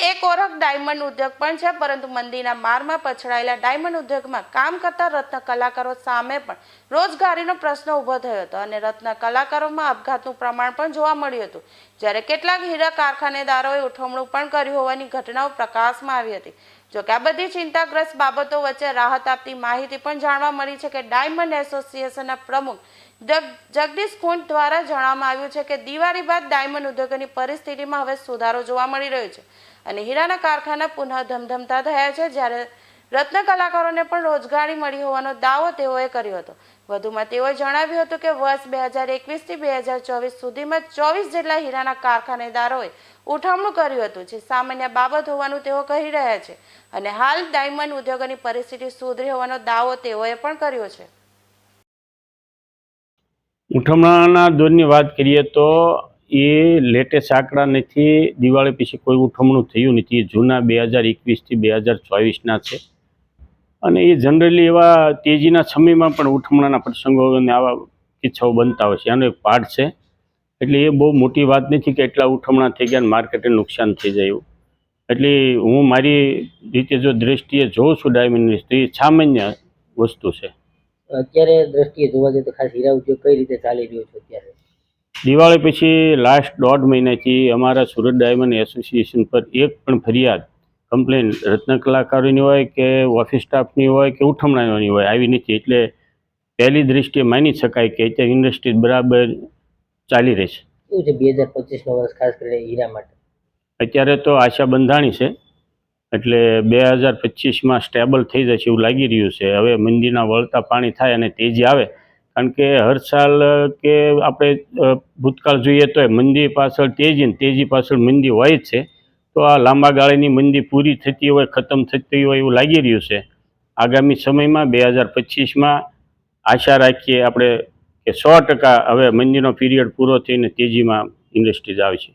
Diamond ઉદ્યોગ પણ છે, પરંતુ મંદીના મારમાં પછડાયેલા ડાયમંડ ઉદ્યોગમાં કામ કરતા રત્ન કલાકારો સામે પણ રોજગારીનો પ્રશ્ન ઊભો થયો હતો અને રત્ન કલાકારોમાં આપઘાતનું પ્રમાણ પણ જોવા મળ્યું હતું. જ્યારે કેટલાક હીરા કારખાનેદારોએ ઉઠમણું પણ કર્યું હોવાની ઘટનાઓ પ્રકાશમાં આવી હતી. જોકે આ બધી ચિંતાગ્રસ્ત બાબતો વચ્ચે રાહત આપતી માહિતી પણ જાણવા મળી છે કે ડાયમંડ એસોસિએશનના પ્રમુખ જગદીશ કુંટ દ્વારા જણાવવામાં આવ્યું છે કે દિવાળી બાદ ડાયમંડ ઉદ્યોગોની પરિસ્થિતિમાં હવે સુધારો જોવા મળી રહ્યો છે અને હીરાના કારખાના પુનઃ ધમધમતા થયા છે જ્યારે રત્ન કલાકારોને પણ રોજગારી મળી હોવાનો દાવો તેઓએ કર્યો હતો. વધુમાં તેઓએ જણાવ્યું હતું કે વર્ષ બે હજાર એકવીસથી બે હજાર ચોવીસ સુધીમાં ચોવીસ જેટલા હીરાના કારખાનેદારોએ ઉઠામણું કર્યું હતું, જે સામાન્ય બાબત હોવાનું તેઓ કહી રહ્યા છે અને હાલ ડાયમંડ ઉદ્યોગોની પરિસ્થિતિ સુધરી હોવાનો દાવો તેઓએ પણ કર્યો છે. ઉઠમણાના દોરની વાત કરીએ તો એ લેટેસ્ટ આંકડા નથી, દિવાળી પછી કોઈ ઉઠમણું થયું નથી. એ જૂના બે હજાર એકવીસથી બે હજાર ચોવીસના છે. અને એ જનરલી એવા તેજીના સમયમાં પણ ઉઠમણાના પ્રસંગો અને આવા કિસ્સાઓ બનતા હોય છે. આનો એક પાર્ટ છે. એટલે એ બહુ મોટી વાત નથી કે એટલા ઉઠમણા થઈ ગયા અને માર્કેટે નુકસાન થઈ જાય એવું. એટલે હું મારી રીતે જો દ્રષ્ટિએ જોઉં છું ડાયમંડની તો એ સામાન્ય વસ્તુ છે. અત્યારે દ્રષ્ટિએ જોવા જઈએ તો ખાસ હીરા ઉદ્યોગ કઈ રીતે ચાલી રહ્યો છે અત્યારે? દિવાળી પછી લાસ્ટ દોઢ મહિનાથી અમારા સુરત ડાયમંડ એસોસિએશન પર એક પણ ફરિયાદ કમ્પ્લેન રત્ન કલાકારોની હોય કે ઓફિસ સ્ટાફની હોય કે ઉઠમણાની હોય આવી નથી. એટલે પહેલી દૃષ્ટિએ માની શકાય કે અત્યારે ઇન્ડસ્ટ્રી બરાબર ચાલી રહી છે. શું છે બે હજાર પચીસનો વર્ષ ખાસ કરીને હીરા માટે? અત્યારે તો આશા બંધાણી છે. એટલે બે હજાર પચીસમાં સ્ટેબલ થઈ જશે એવું લાગી રહ્યું છે. હવે મંદીના વળતા પાણી થાય અને તેજી આવે. કારણ કે હર સાલ કે આપણે ભૂતકાળ જોઈએ તો મંદી પાછળ તેજી ને તેજી પાછળ મંદી હોય જ છે. તો આ લાંબા ગાળાની મંદી પૂરી થતી હોય, ખતમ થતી હોય એવું લાગી રહ્યું છે. આગામી સમયમાં બે હજાર પચીસમાં આશા રાખીએ આપણે કે સો ટકા હવે મંદીનો પીરિયડ પૂરો થઈને તેજીમાં ઇન્ડસ્ટ્રીઝ આવશે